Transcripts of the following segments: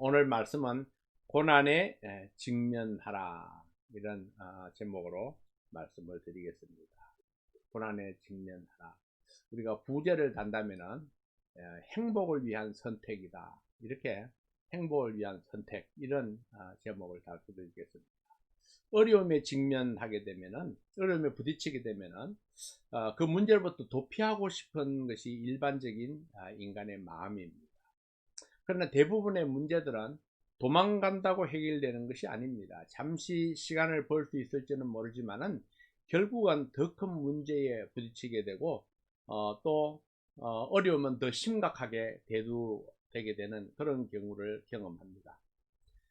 오늘 말씀은 고난에 에, 직면하라 이런 아, 제목으로 말씀을 드리겠습니다. 고난에 직면하라. 우리가 부제를 단다면은 에, 행복을 위한 선택이다. 이렇게 행복을 위한 선택 이런 아, 제목을 달수 드리겠습니다. 어려움에 직면하게 되면은 어려움에 부딪히게 되면은 어, 그 문제로부터 도피하고 싶은 것이 일반적인 아, 인간의 마음입니다. 그러나 대부분의 문제들은 도망간다고 해결되는 것이 아닙니다. 잠시 시간을 벌 수 있을지는 모르지만은 결국은 더 큰 문제에 부딪히게 되고 어, 또 어, 려움은더 심각하게 대두되게 되는 그런 경우를 경험합니다.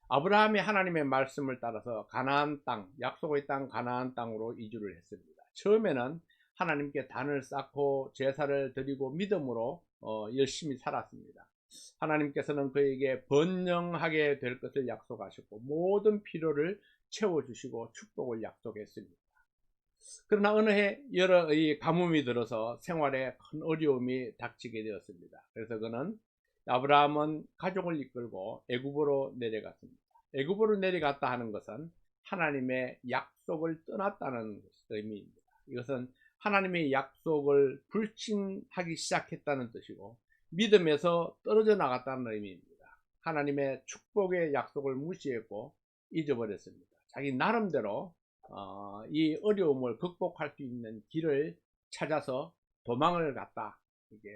아브라함이 하나님의 말씀을 따라서 가나안 땅, 약속의 땅 가나안 땅으로 이주를 했습니다. 처음에는 하나님께 단을 쌓고 제사를 드리고 믿음으로 어, 열심히 살았습니다. 하나님께서는 그에게 번영하게 될 것을 약속하셨고 모든 필요를 채워주시고 축복을 약속했습니다. 그러나 어느 해 여러 이 가뭄이 들어서 생활에 큰 어려움이 닥치게 되었습니다. 그래서 그는 아브라함은 가족을 이끌고 애굽으로 내려갔습니다. 애굽으로 내려갔다 하는 것은 하나님의 약속을 떠났다는 의미입니다. 이것은 하나님의 약속을 불신하기 시작했다는 뜻이고 믿음에서 떨어져 나갔다는 의미입니다. 하나님의 축복의 약속을 무시했고 잊어버렸습니다. 자기 나름대로 어, 이 어려움을 극복할 수 있는 길을 찾아서 도망을 갔다. 이게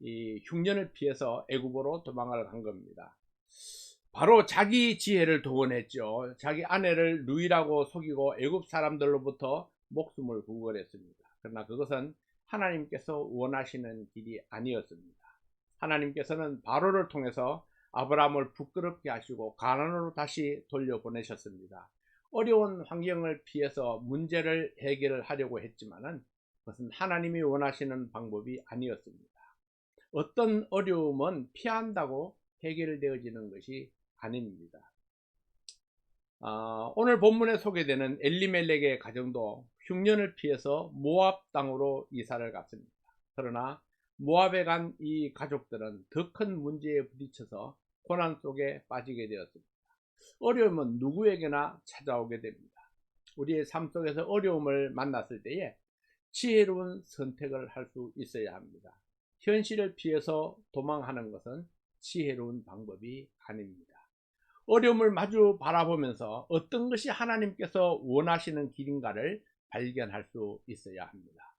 이 흉년을 피해서 애굽으로 도망을 간 겁니다. 바로 자기 지혜를 동원했죠. 자기 아내를 누이라고 속이고 애굽 사람들로부터 목숨을 구걸했습니다. 그러나 그것은 하나님께서 원하시는 길이 아니었습니다. 하나님께서는 바로를 통해서 아브라함을 부끄럽게 하시고 가난으로 다시 돌려보내셨습니다. 어려운 환경을 피해서 문제를 해결하려고 했지만은 그것은 하나님이 원하시는 방법이 아니었습니다. 어떤 어려움은 피한다고 해결되어지는 것이 아닙니다. 어, 오늘 본문에 소개되는 엘리멜렉의 가정도 흉년을 피해서 모압 땅으로 이사를 갔습니다. 그러나 모압에 간 이 가족들은 더 큰 문제에 부딪혀서 고난 속에 빠지게 되었습니다. 어려움은 누구에게나 찾아오게 됩니다. 우리의 삶 속에서 어려움을 만났을 때에 지혜로운 선택을 할 수 있어야 합니다. 현실을 피해서 도망하는 것은 지혜로운 방법이 아닙니다. 어려움을 마주 바라보면서 어떤 것이 하나님께서 원하시는 길인가를 발견할 수 있어야 합니다.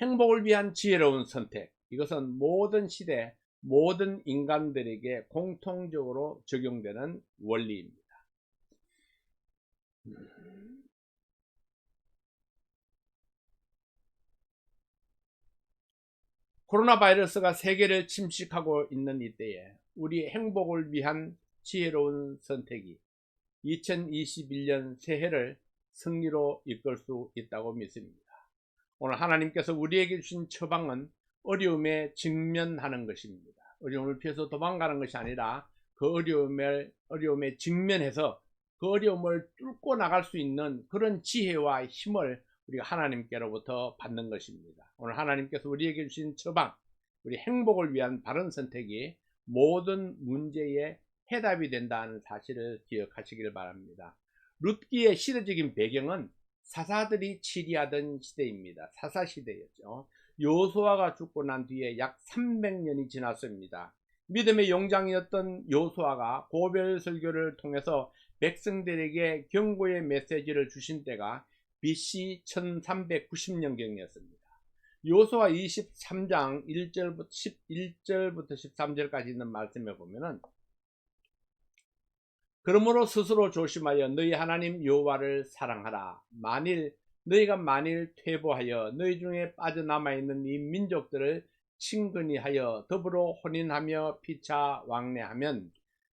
행복을 위한 지혜로운 선택. 이것은 모든 시대, 모든 인간들에게 공통적으로 적용되는 원리입니다. 코로나 바이러스가 세계를 침식하고 있는 이때에 우리 행복을 위한 지혜로운 선택이 2021년 새해를 승리로 이끌 수 있다고 믿습니다. 오늘 하나님께서 우리에게 주신 처방은 어려움에 직면하는 것입니다. 어려움을 피해서 도망가는 것이 아니라 그 어려움을, 어려움에 직면해서 그 어려움을 뚫고 나갈 수 있는 그런 지혜와 힘을 우리가 하나님께로부터 받는 것입니다. 오늘 하나님께서 우리에게 주신 처방, 우리 행복을 위한 바른 선택이 모든 문제의 해답이 된다는 사실을 기억하시길 바랍니다. 룻기의 시대적인 배경은 사사들이 치리하던 시대입니다. 사사 시대였죠. 요소아가 죽고 난 뒤에 약 300년이 지났습니다. 믿음의 용장이었던 요소아가 고별 설교를 통해서 백성들에게 경고의 메시지를 주신 때가 BC 1390년경이었습니다. 요소아 23장 1절부터 11절부터 13절까지 있는 말씀에 보면은 그러므로 스스로 조심하여 너희 하나님 여호와를 사랑하라. 만일 너희가 만일 퇴보하여 너희 중에 빠져남아 있는 이 민족들을 친근히 하여 더불어 혼인하며 피차 왕래하면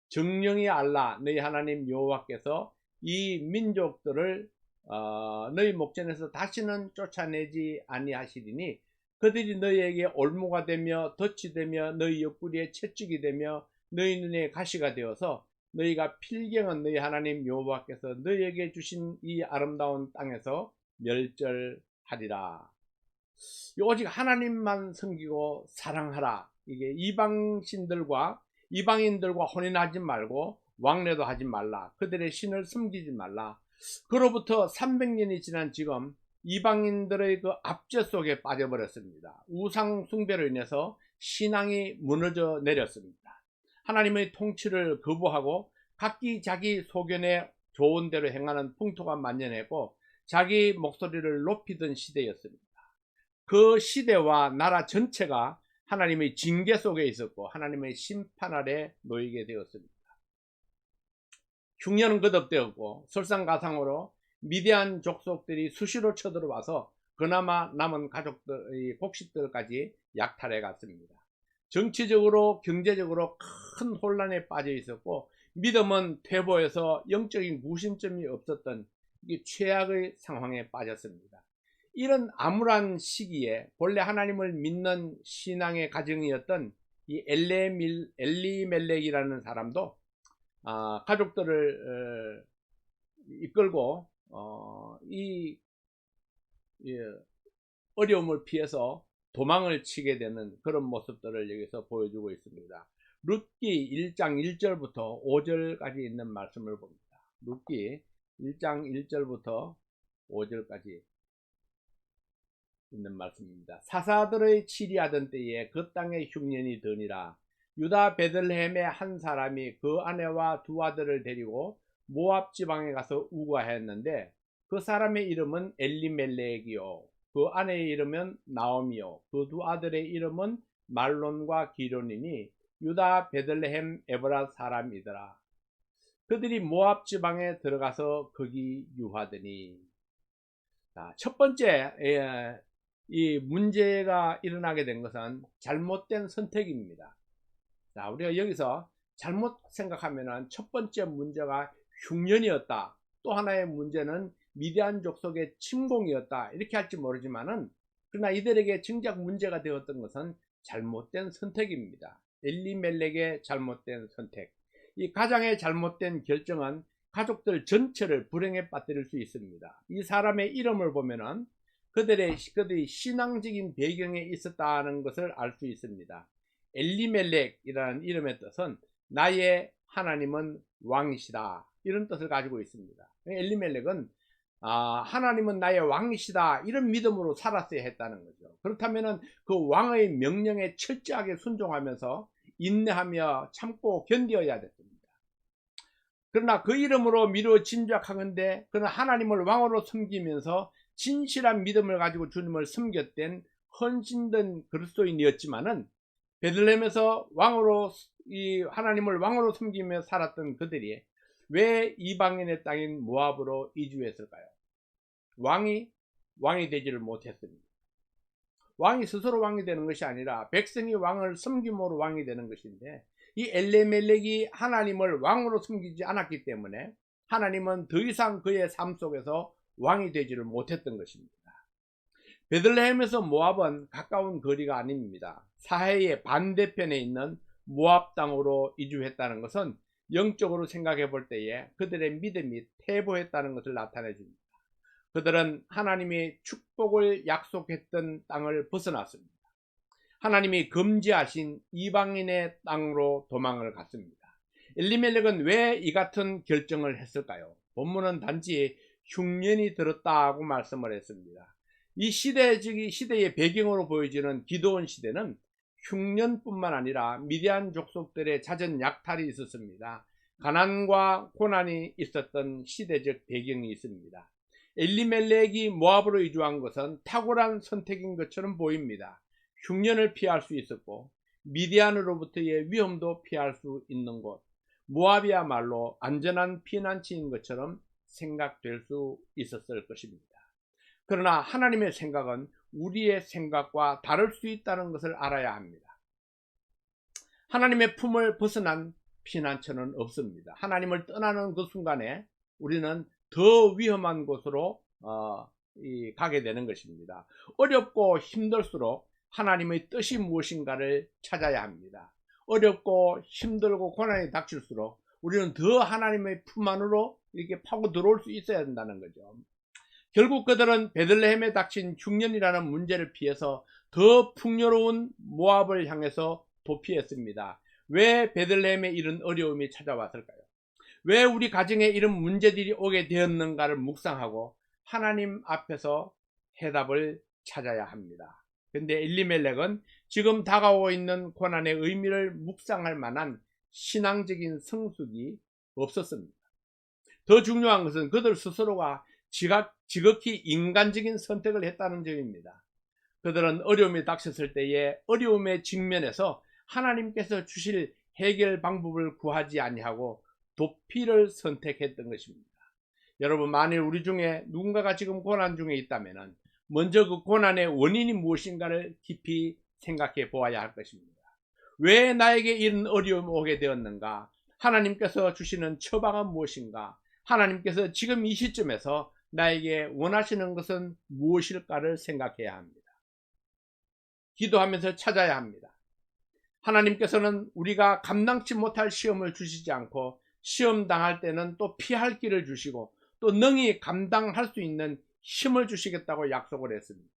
정령이 알라 너희 하나님 여호와께서 이 민족들을 어, 너희 목전에서 다시는 쫓아내지 아니하시리니 그들이 너희에게 올무가 되며 덫이 되며 너희 옆구리에 채찍이 되며 너희 눈에 가시가 되어서 너희가 필경은 너희 하나님 여호와께서 너희에게 주신 이 아름다운 땅에서 멸절하리라. 오직 하나님만 섬기고 사랑하라. 이게 이방신들과 이방인들과 혼인하지 말고 왕래도 하지 말라. 그들의 신을 섬기지 말라. 그로부터 300년이 지난 지금 이방인들의 그 압제 속에 빠져버렸습니다. 우상 숭배로 인해서 신앙이 무너져 내렸습니다. 하나님의 통치를 거부하고 각기 자기 소견에 좋은 대로 행하는 풍토가 만연했고 자기 목소리를 높이던 시대였습니다. 그 시대와 나라 전체가 하나님의 징계 속에 있었고 하나님의 심판 아래 놓이게 되었습니다. 흉년은 거듭되었고 설상가상으로 미대한 족속들이 수시로 쳐들어와서 그나마 남은 가족들의 곡식들까지 약탈해 갔습니다. 정치적으로 경제적으로 큰 혼란에 빠져 있었고 믿음은 퇴보해서 영적인 무심점이 없었던 최악의 상황에 빠졌습니다. 이런 암울한 시기에 본래 하나님을 믿는 신앙의 가정이었던 이 엘레밀, 엘리멜렉이라는 사람도 아, 가족들을 어, 이끌고 어, 이 예, 어려움을 피해서 도망을 치게 되는 그런 모습들을 여기서 보여주고 있습니다. 룻기 1장 1절부터 5절까지 있는 말씀을 봅니다. 룻기 1장 1절부터 5절까지 있는 말씀입니다. 사사들의 치리하던 때에 그 땅에 흉년이 드니라. 유다 베들레헴의 한 사람이 그 아내와 두 아들을 데리고 모압 지방에 가서 우거하였는데 그 사람의 이름은 엘리멜렉이요. 그 아내의 이름은 나옴이요. 그 두 아들의 이름은 말론과 기론이니 유다 베들레헴 에브라 사람이더라. 그들이 모압 지방에 들어가서 거기 유하더니 자, 첫 번째 예, 이 문제가 일어나게 된 것은 잘못된 선택입니다. 자, 우리가 여기서 잘못 생각하면은 첫 번째 문제가 흉년이었다. 또 하나의 문제는 미디안 족속의 침공이었다. 이렇게 할지 모르지만은 그러나 이들에게 정작 문제가 되었던 것은 잘못된 선택입니다. 엘리멜렉의 잘못된 선택. 이 가장의 잘못된 결정은 가족들 전체를 불행에 빠뜨릴 수 있습니다. 이 사람의 이름을 보면은 그들의 그들이 신앙적인 배경에 있었다는 것을 알 수 있습니다. 엘리멜렉이라는 이름의 뜻은 나의 하나님은 왕이시다 이런 뜻을 가지고 있습니다. 엘리멜렉은 아, 하나님은 나의 왕이시다 이런 믿음으로 살았어야 했다는 거죠. 그렇다면은 그 왕의 명령에 철저하게 순종하면서 인내하며 참고 견뎌야 됐습니다. 그러나 그 이름으로 미루어 진작하건대 그는 하나님을 왕으로 섬기면서 진실한 믿음을 가지고 주님을 섬겼던 헌신된 그리스도인이었지만은 베들렘에서 왕으로 이 하나님을 왕으로 섬기며 살았던 그들이 왜 이방인의 땅인 모압으로 이주했을까요? 왕이 왕이 되지를 못했습니다. 왕이 스스로 왕이 되는 것이 아니라 백성이 왕을 섬김으로 왕이 되는 것인데 이 엘레멜렉이 하나님을 왕으로 섬기지 않았기 때문에 하나님은 더 이상 그의 삶 속에서 왕이 되지를 못했던 것입니다. 베들레헴에서 모압은 가까운 거리가 아닙니다. 사해의 반대편에 있는 모압 땅으로 이주했다는 것은 영적으로 생각해 볼 때에 그들의 믿음이 퇴보했다는 것을 나타내 줍니다. 그들은 하나님이 축복을 약속했던 땅을 벗어났습니다. 하나님이 금지하신 이방인의 땅으로 도망을 갔습니다. 엘리멜렉은 왜 이 같은 결정을 했을까요? 본문은 단지 흉년이 들었다고 말씀을 했습니다. 이 시대, 즉, 시대의 배경으로 보여지는 기도원 시대는 흉년뿐만 아니라 미디안 족속들의 잦은 약탈이 있었습니다. 가난과 고난이 있었던 시대적 배경이 있습니다. 엘리멜렉이 모압으로 이주한 것은 탁월한 선택인 것처럼 보입니다. 흉년을 피할 수 있었고 미디안으로부터의 위험도 피할 수 있는 곳. 모압이야말로 안전한 피난처인 것처럼 생각될 수 있었을 것입니다. 그러나 하나님의 생각은 우리의 생각과 다를 수 있다는 것을 알아야 합니다. 하나님의 품을 벗어난 피난처는 없습니다. 하나님을 떠나는 그 순간에 우리는 더 위험한 곳으로 어, 가게 되는 것입니다. 어렵고 힘들수록 하나님의 뜻이 무엇인가를 찾아야 합니다. 어렵고 힘들고 고난이 닥칠수록 우리는 더 하나님의 품 안으로 이렇게 파고 들어올 수 있어야 된다는 거죠. 결국 그들은 베들레헴에 닥친 흉년이라는 문제를 피해서 더 풍요로운 모압을 향해서 도피했습니다. 왜 베들레헴에 이런 어려움이 찾아왔을까요? 왜 우리 가정에 이런 문제들이 오게 되었는가를 묵상하고 하나님 앞에서 해답을 찾아야 합니다. 근데 엘리멜렉은 지금 다가오고 있는 고난의 의미를 묵상할 만한 신앙적인 성숙이 없었습니다. 더 중요한 것은 그들 스스로가 지각, 지극히 인간적인 선택을 했다는 점입니다. 그들은 어려움이 닥쳤을 때에 어려움의 직면에서 하나님께서 주실 해결 방법을 구하지 아니하고 도피를 선택했던 것입니다. 여러분 만일 우리 중에 누군가가 지금 고난 중에 있다면 먼저 그 고난의 원인이 무엇인가를 깊이 생각해 보아야 할 것입니다. 왜 나에게 이런 어려움이 오게 되었는가? 하나님께서 주시는 처방은 무엇인가? 하나님께서 지금 이 시점에서 나에게 원하시는 것은 무엇일까를 생각해야 합니다. 기도하면서 찾아야 합니다. 하나님께서는 우리가 감당치 못할 시험을 주시지 않고 시험 당할 때는 또 피할 길을 주시고 또 능히 감당할 수 있는 힘을 주시겠다고 약속을 했습니다.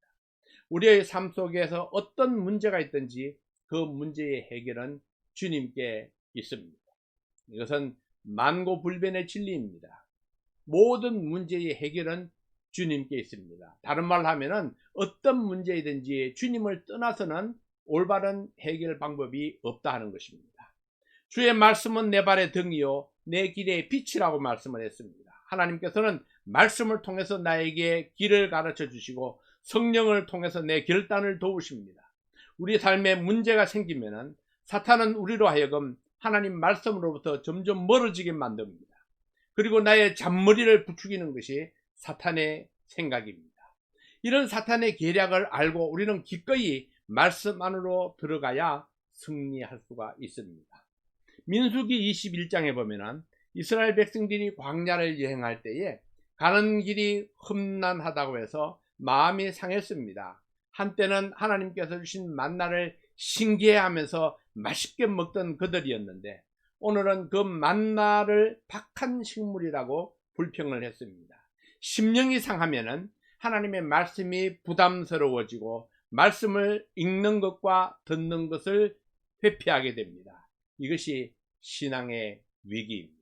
우리의 삶 속에서 어떤 문제가 있든지 그 문제의 해결은 주님께 있습니다. 이것은 만고불변의 진리입니다. 모든 문제의 해결은 주님께 있습니다. 다른 말로 하면은 어떤 문제이든지 주님을 떠나서는 올바른 해결 방법이 없다 하는 것입니다. 주의 말씀은 내 발의 등이요 내 길의 빛이라고 말씀을 했습니다. 하나님께서는 말씀을 통해서 나에게 길을 가르쳐 주시고 성령을 통해서 내 결단을 도우십니다. 우리 삶에 문제가 생기면은 사탄은 우리로 하여금 하나님 말씀으로부터 점점 멀어지게 만듭니다. 그리고 나의 잔머리를 부추기는 것이 사탄의 생각입니다. 이런 사탄의 계략을 알고 우리는 기꺼이 말씀 안으로 들어가야 승리할 수가 있습니다. 민수기 21장에 보면은 이스라엘 백성들이 광야를 여행할 때에 가는 길이 험난하다고 해서 마음이 상했습니다. 한때는 하나님께서 주신 만나를 신기해하면서 맛있게 먹던 그들이었는데 오늘은 그 만나를 박한 식물이라고 불평을 했습니다. 심령이 상하면은 하나님의 말씀이 부담스러워지고 말씀을 읽는 것과 듣는 것을 회피하게 됩니다. 이것이 신앙의 위기입니다.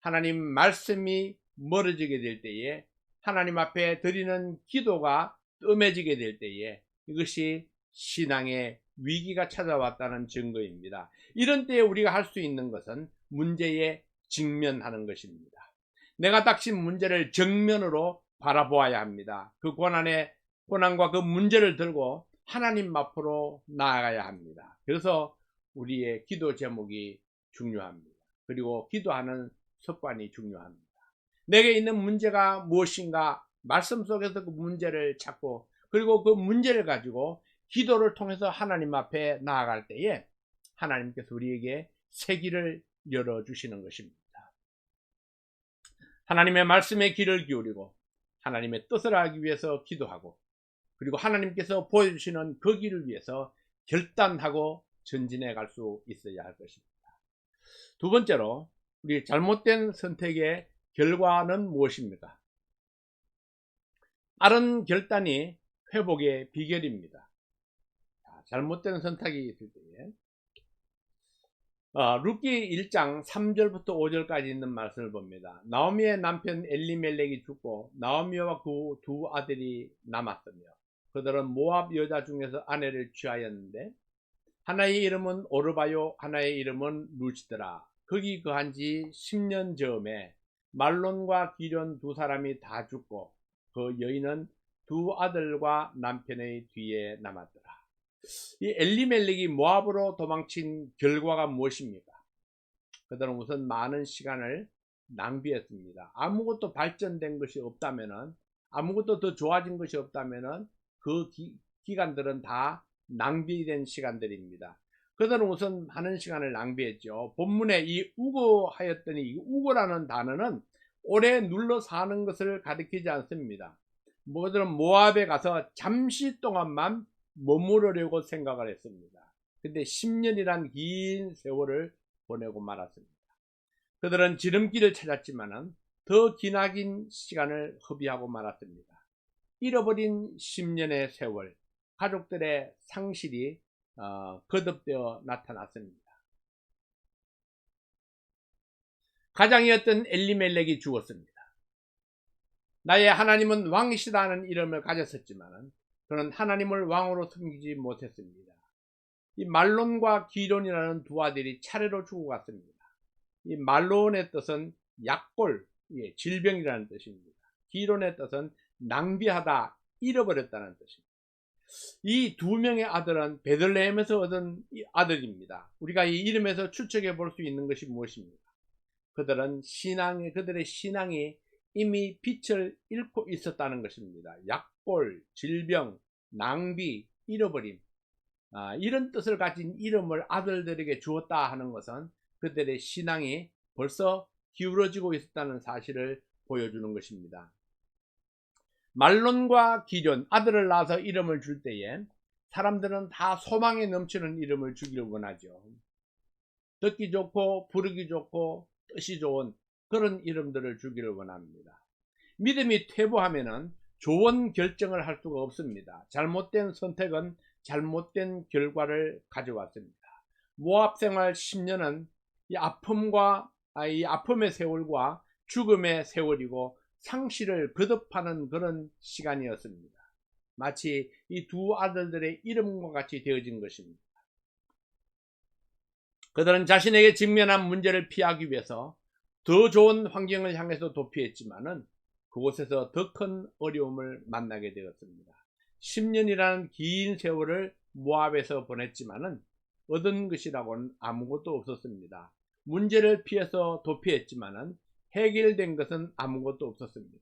하나님 말씀이 멀어지게 될 때에 하나님 앞에 드리는 기도가 뜸해지게 될 때에 이것이 신앙의 위기가 찾아왔다는 증거입니다. 이런 때에 우리가 할 수 있는 것은 문제에 직면하는 것입니다. 내가 닥친 문제를 정면으로 바라보아야 합니다. 그 고난의 고난과 그 문제를 들고 하나님 앞으로 나아가야 합니다. 그래서 우리의 기도 제목이 중요합니다. 그리고 기도하는 습관이 중요합니다. 내게 있는 문제가 무엇인가 말씀 속에서 그 문제를 찾고 그리고 그 문제를 가지고 기도를 통해서 하나님 앞에 나아갈 때에 하나님께서 우리에게 새 길을 열어주시는 것입니다. 하나님의 말씀에 귀를 기울이고 하나님의 뜻을 하기 위해서 기도하고 그리고 하나님께서 보여주시는 그 길을 위해서 결단하고 전진해 갈 수 있어야 할 것입니다. 두 번째로 우리 잘못된 선택의 결과는 무엇입니까? 빠른 결단이 회복의 비결입니다. 잘못된 선택이 있을 때에 어, 루키 1장 3절부터 5절까지 있는 말씀을 봅니다. 나오미의 남편 엘리멜렉이 죽고 나오미와 그 두 아들이 남았으며 그들은 모압 여자 중에서 아내를 취하였는데 하나의 이름은 오르바요 하나의 이름은 루시드라 거기 거한 지 10년 즈음에 말론과 기련 두 사람이 다 죽고 그 여인은 두 아들과 남편의 뒤에 남았더라. 이 엘리멜렉이 모압으로 도망친 결과가 무엇입니까? 그들은 우선 많은 시간을 낭비했습니다. 아무것도 발전된 것이 없다면은 아무것도 더 좋아진 것이 없다면은 그 기, 기간들은 다 낭비된 시간들입니다. 그들은 우선 하는 시간을 낭비했죠. 본문에 이 우고하였더니 이 우고라는 단어는 오래 눌러 사는 것을 가리키지 않습니다. 뭐들은 모압에 가서 잠시 동안만 머무르려고 생각을 했습니다. 근데 10년이란 긴 세월을 보내고 말았습니다. 그들은 지름길을 찾았지만은 더 기나긴 시간을 허비하고 말았습니다. 잃어버린 10년의 세월, 가족들의 상실이 어, 거듭되어 나타났습니다. 가장이었던 엘리멜렉이 죽었습니다. 나의 하나님은 왕이시다는 이름을 가졌었지만 그는 하나님을 왕으로 섬기지 못했습니다. 이 말론과 기론이라는 두 아들이 차례로 죽어갔습니다. 이 말론의 뜻은 약골, 예, 질병이라는 뜻입니다. 기론의 뜻은 낭비하다, 잃어버렸다는 뜻입니다. 이 두 명의 아들은 베들레헴에서 얻은 이 아들입니다. 우리가 이 이름에서 추측해 볼 수 있는 것이 무엇입니까? 그들은 신앙의 그들의 신앙이 이미 빛을 잃고 있었다는 것입니다. 약골, 질병, 낭비, 잃어버림 아, 이런 뜻을 가진 이름을 아들들에게 주었다 하는 것은 그들의 신앙이 벌써 기울어지고 있었다는 사실을 보여주는 것입니다. 말론과 기존 아들을 낳아서 이름을 줄 때에 사람들은 다 소망에 넘치는 이름을 주기를 원하죠. 듣기 좋고 부르기 좋고 뜻이 좋은 그런 이름들을 주기를 원합니다. 믿음이 퇴보하면은 좋은 결정을 할 수가 없습니다. 잘못된 선택은 잘못된 결과를 가져왔습니다. 모압 생활 10년은 이 아픔과 아, 이 아픔의 세월과 죽음의 세월이고 상실을 거듭하는 그런 시간이었습니다. 마치 이 두 아들들의 이름과 같이 되어진 것입니다. 그들은 자신에게 직면한 문제를 피하기 위해서 더 좋은 환경을 향해서 도피했지만은 그곳에서 더 큰 어려움을 만나게 되었습니다. 10년이라는 긴 세월을 모압에서 보냈지만은 얻은 것이라고는 아무것도 없었습니다. 문제를 피해서 도피했지만은 해결된 것은 아무것도 없었습니다.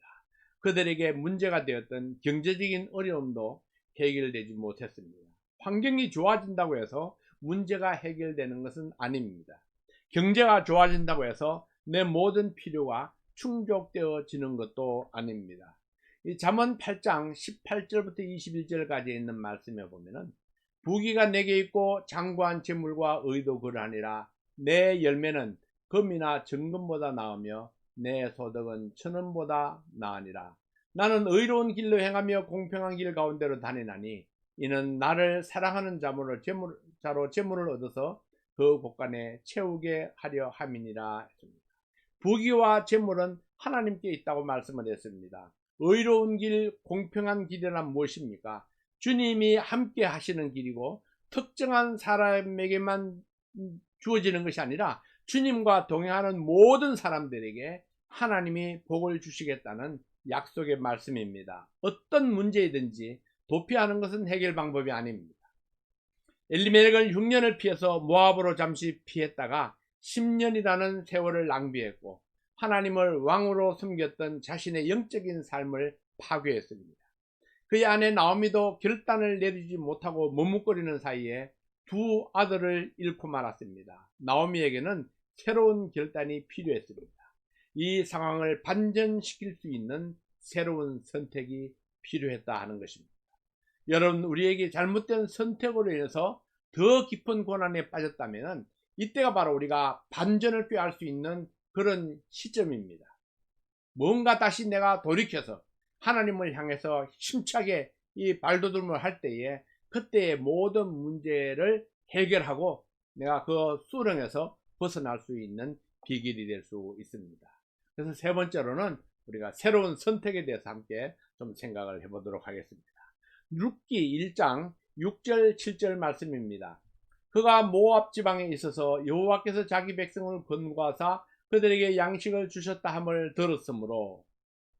그들에게 문제가 되었던 경제적인 어려움도 해결되지 못했습니다. 환경이 좋아진다고 해서 문제가 해결되는 것은 아닙니다. 경제가 좋아진다고 해서 내 모든 필요가 충족되어지는 것도 아닙니다. 이 잠언 8장 18절부터 21절까지 있는 말씀에 보면은 부귀가 내게 있고 장구한 재물과 의도 그러하니라 내 열매는 금이나 정금보다 나으며 내 소득은 천원보다 나으니라 나는 의로운 길로 행하며 공평한 길 가운데로 다니나니 이는 나를 사랑하는 자로 재물, 자로 재물을 얻어서 그 곳간에 채우게 하려 함이니라 했습니다. 부귀와 재물은 하나님께 있다고 말씀을 했습니다. 의로운 길, 공평한 길이란 무엇입니까? 주님이 함께 하시는 길이고 특정한 사람에게만 주어지는 것이 아니라 주님과 동행하는 모든 사람들에게 하나님이 복을 주시겠다는 약속의 말씀입니다. 어떤 문제이든지 도피하는 것은 해결 방법이 아닙니다. 엘리멜렉은 6년을 피해서 모압으로 잠시 피했다가 10년이라는 세월을 낭비했고 하나님을 왕으로 섬겼던 자신의 영적인 삶을 파괴했습니다. 그의 아내 나오미도 결단을 내리지 못하고 머뭇거리는 사이에 두 아들을 잃고 말았습니다. 나오미에게는 새로운 결단이 필요했습니다. 이 상황을 반전시킬 수 있는 새로운 선택이 필요했다 하는 것입니다. 여러분, 우리에게 잘못된 선택으로 인해서 더 깊은 고난에 빠졌다면 이때가 바로 우리가 반전을 꾀할 수 있는 그런 시점입니다. 뭔가 다시 내가 돌이켜서 하나님을 향해서 힘차게 이 발돋움을 할 때에 그때의 모든 문제를 해결하고 내가 그 수렁에서 벗어날 수 있는 비결이 될 수 있습니다. 그래서 세 번째로는 우리가 새로운 선택에 대해서 함께 좀 생각을 해보도록 하겠습니다. 6기 1장 6절 7절 말씀입니다. 그가 모압 지방에 있어서 여호와께서 자기 백성을 건과사 그들에게 양식을 주셨다 함을 들었으므로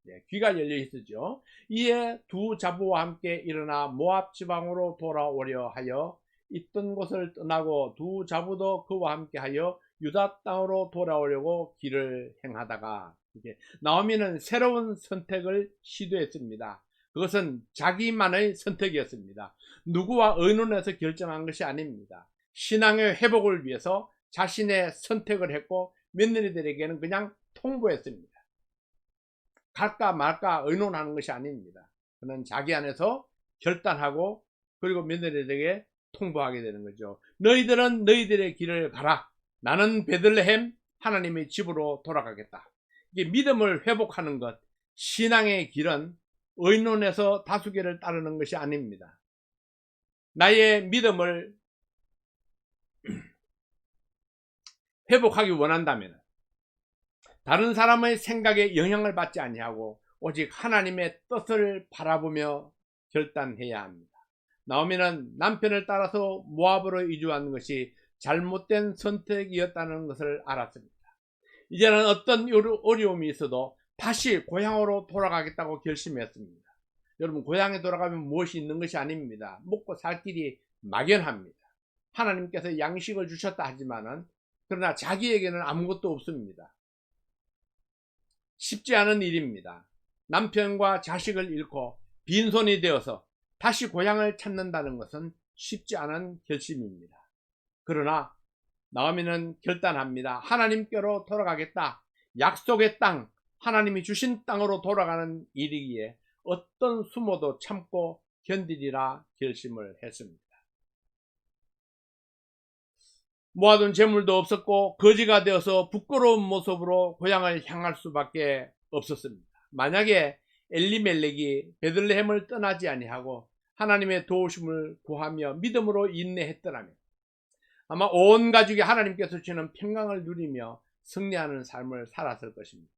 예, 귀가 열려 있었죠. 이에 두 자부와 함께 일어나 모압 지방으로 돌아오려 하여 있던 곳을 떠나고 두 자부도 그와 함께 하여 유다 땅으로 돌아오려고 길을 행하다가 이제 나오미는 새로운 선택을 시도했습니다. 그것은 자기만의 선택이었습니다. 누구와 의논해서 결정한 것이 아닙니다. 신앙의 회복을 위해서 자신의 선택을 했고 며느리들에게는 그냥 통보했습니다. 갈까 말까 의논하는 것이 아닙니다. 그는 자기 안에서 결단하고 그리고 며느리들에게 통보하게 되는 거죠. 너희들은 너희들의 길을 가라. 나는 베들레헴 하나님의 집으로 돌아가겠다. 이게 믿음을 회복하는 것, 신앙의 길은 의논에서 다수결을 따르는 것이 아닙니다. 나의 믿음을 회복하기 원한다면 다른 사람의 생각에 영향을 받지 아니하고 오직 하나님의 뜻을 바라보며 결단해야 합니다. 나오미는 남편을 따라서 모압으로 이주한 것이 잘못된 선택이었다는 것을 알았습니다. 이제는 어떤 어려움이 있어도 다시 고향으로 돌아가겠다고 결심했습니다. 여러분 고향에 돌아가면 무엇이 있는 것이 아닙니다. 먹고 살 길이 막연합니다. 하나님께서 양식을 주셨다 하지만은 그러나 자기에게는 아무것도 없습니다. 쉽지 않은 일입니다. 남편과 자식을 잃고 빈손이 되어서 다시 고향을 찾는다는 것은 쉽지 않은 결심입니다. 그러나 나오미는 결단합니다. 하나님께로 돌아가겠다. 약속의 땅, 하나님이 주신 땅으로 돌아가는 일이기에 어떤 수모도 참고 견디리라 결심을 했습니다. 모아둔 재물도 없었고 거지가 되어서 부끄러운 모습으로 고향을 향할 수밖에 없었습니다. 만약에 엘리멜렉이 베들레헴을 떠나지 아니하고 하나님의 도우심을 구하며 믿음으로 인내했더라면 아마 온 가족이 하나님께서 주시는 평강을 누리며 승리하는 삶을 살았을 것입니다.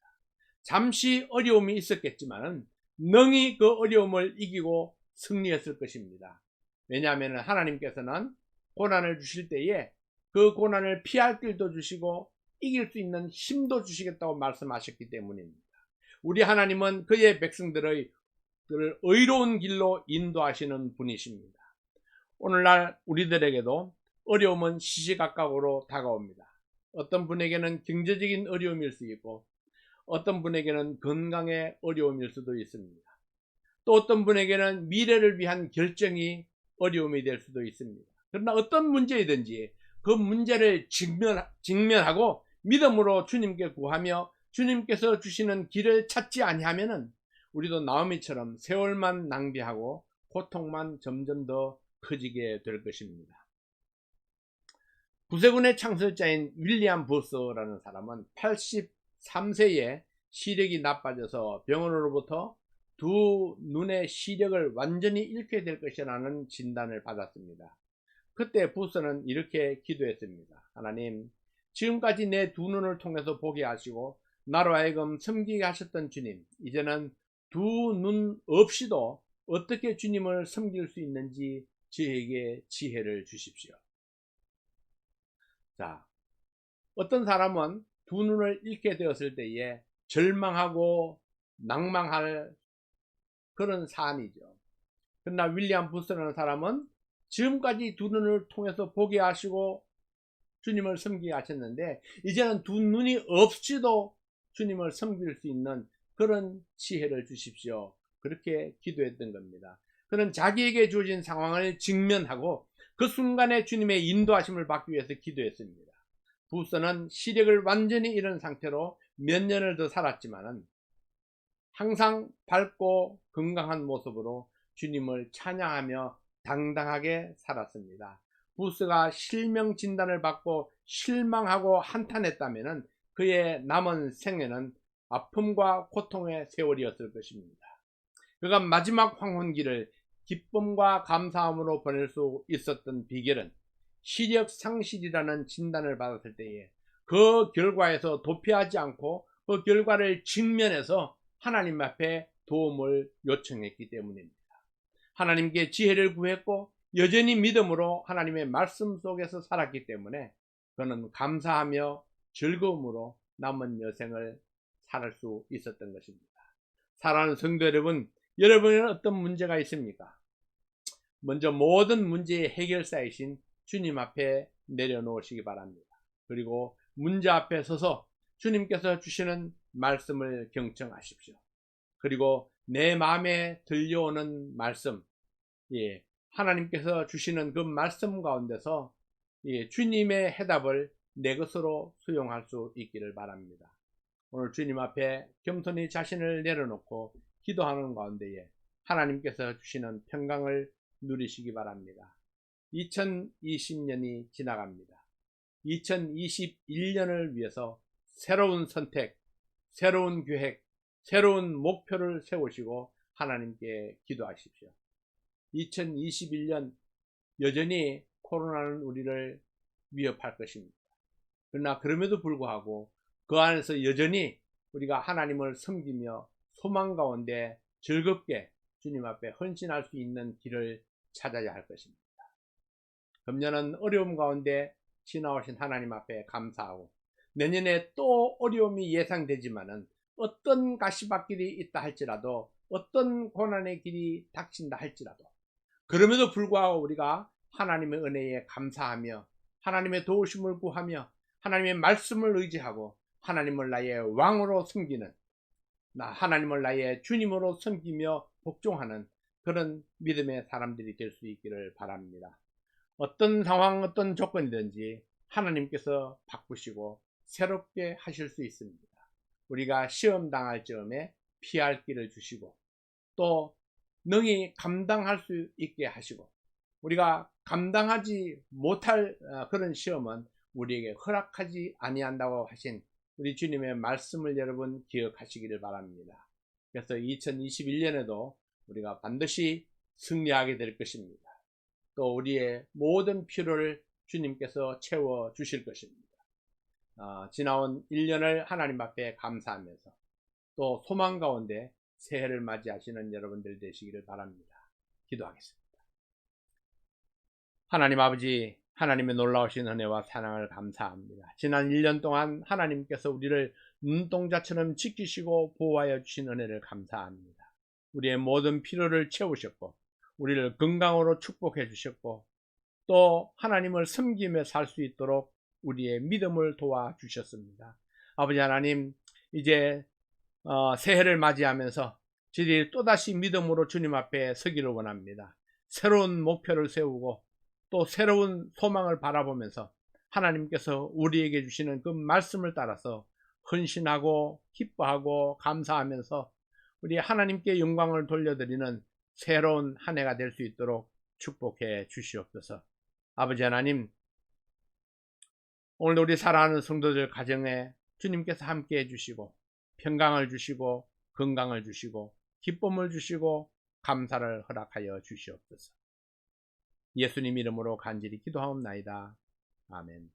잠시 어려움이 있었겠지만 능히 그 어려움을 이기고 승리했을 것입니다. 왜냐하면 하나님께서는 고난을 주실 때에 그 고난을 피할 길도 주시고 이길 수 있는 힘도 주시겠다고 말씀하셨기 때문입니다. 우리 하나님은 그의 백성들의 의로운 길로 인도하시는 분이십니다. 오늘날 우리들에게도 어려움은 시시각각으로 다가옵니다. 어떤 분에게는 경제적인 어려움일 수 있고 어떤 분에게는 건강의 어려움일 수도 있습니다. 또 어떤 분에게는 미래를 위한 결정이 어려움이 될 수도 있습니다. 그러나 어떤 문제이든지 그 문제를 직면, 직면하고 믿음으로 주님께 구하며 주님께서 주시는 길을 찾지 아니하면은 우리도 나오미처럼 세월만 낭비하고 고통만 점점 더 커지게 될 것입니다. 구세군의 창설자인 윌리엄 부스라는 사람은 83세에 시력이 나빠져서 병원으로부터 두 눈의 시력을 완전히 잃게 될 것이라는 진단을 받았습니다. 그때 부스는 이렇게 기도했습니다. 하나님, 지금까지 내 두 눈을 통해서 보게 하시고 나로 하여금 섬기게 하셨던 주님, 이제는 두 눈 없이도 어떻게 주님을 섬길 수 있는지 저에게 지혜를 주십시오. 자, 어떤 사람은 두 눈을 잃게 되었을 때에 절망하고 낭망할 그런 사안이죠. 그러나 윌리엄 부스라는 사람은 지금까지 두 눈을 통해서 보게 하시고 주님을 섬기게 하셨는데 이제는 두 눈이 없이도 주님을 섬길 수 있는 그런 지혜를 주십시오. 그렇게 기도했던 겁니다. 그는 자기에게 주어진 상황을 직면하고 그 순간에 주님의 인도하심을 받기 위해서 기도했습니다. 부스는 시력을 완전히 잃은 상태로 몇 년을 더 살았지만은 항상 밝고 건강한 모습으로 주님을 찬양하며 당당하게 살았습니다. 부스가 실명 진단을 받고 실망하고 한탄했다면 그의 남은 생애는 아픔과 고통의 세월이었을 것입니다. 그가 마지막 황혼기를 기쁨과 감사함으로 보낼 수 있었던 비결은 시력 상실이라는 진단을 받았을 때에 그 결과에서 도피하지 않고 그 결과를 직면해서 하나님 앞에 도움을 요청했기 때문입니다. 하나님께 지혜를 구했고 여전히 믿음으로 하나님의 말씀 속에서 살았기 때문에 그는 감사하며 즐거움으로 남은 여생을 살수 있었던 것입니다. 사랑하는 성도 여러분, 여러분은 어떤 문제가 있습니까? 먼저 모든 문제의 해결사이신 주님 앞에 내려놓으시기 바랍니다. 그리고 문제 앞에 서서 주님께서 주시는 말씀을 경청하십시오. 그리고 내 마음에 들려오는 말씀, 예, 하나님께서 주시는 그 말씀 가운데서 예, 주님의 해답을 내 것으로 수용할 수 있기를 바랍니다. 오늘 주님 앞에 겸손히 자신을 내려놓고 기도하는 가운데에 하나님께서 주시는 평강을 누리시기 바랍니다. 2020년이 지나갑니다. 2021년을 위해서 새로운 선택, 새로운 계획, 새로운 목표를 세우시고 하나님께 기도하십시오. 2021년 여전히 코로나는 우리를 위협할 것입니다. 그러나 그럼에도 불구하고 그 안에서 여전히 우리가 하나님을 섬기며 소망 가운데 즐겁게 주님 앞에 헌신할 수 있는 길을 찾아야 할 것입니다. 금년은 어려움 가운데 지나오신 하나님 앞에 감사하고 내년에 또 어려움이 예상되지만은 어떤 가시밭길이 있다 할지라도 어떤 고난의 길이 닥친다 할지라도 그럼에도 불구하고 우리가 하나님의 은혜에 감사하며 하나님의 도우심을 구하며 하나님의 말씀을 의지하고 하나님을 나의 왕으로 섬기는 나 하나님을 나의 주님으로 섬기며 복종하는 그런 믿음의 사람들이 될 수 있기를 바랍니다. 어떤 상황, 어떤 조건이든지 하나님께서 바꾸시고 새롭게 하실 수 있습니다. 우리가 시험 당할 즈음에 피할 길을 주시고 또 능히 감당할 수 있게 하시고 우리가 감당하지 못할 어, 그런 시험은 우리에게 허락하지 아니한다고 하신 우리 주님의 말씀을 여러분 기억하시기를 바랍니다. 그래서 2021년에도 우리가 반드시 승리하게 될 것입니다. 또 우리의 모든 필요를 주님께서 채워 주실 것입니다. 어, 지나온 1년을 하나님 앞에 감사하면서 또 소망 가운데 새해를 맞이하시는 여러분들 되시기를 바랍니다. 기도하겠습니다. 하나님 아버지, 하나님의 놀라우신 은혜와 사랑을 감사합니다. 지난 1년 동안 하나님께서 우리를 눈동자처럼 지키시고 보호하여 주신 은혜를 감사합니다. 우리의 모든 필요를 채우셨고, 우리를 건강으로 축복해 주셨고, 또 하나님을 섬기며 살수 있도록 우리의 믿음을 도와주셨습니다. 아버지 하나님, 이제 어, 새해를 맞이하면서 저희들이 또다시 믿음으로 주님 앞에 서기를 원합니다. 새로운 목표를 세우고 또 새로운 소망을 바라보면서 하나님께서 우리에게 주시는 그 말씀을 따라서 헌신하고 기뻐하고 감사하면서 우리 하나님께 영광을 돌려드리는 새로운 한 해가 될 수 있도록 축복해 주시옵소서. 아버지 하나님, 오늘 우리 사랑하는 성도들 가정에 주님께서 함께 해주시고 평강을 주시고 건강을 주시고 기쁨을 주시고 감사를 허락하여 주시옵소서. 예수님 이름으로 간절히 기도하옵나이다. 아멘.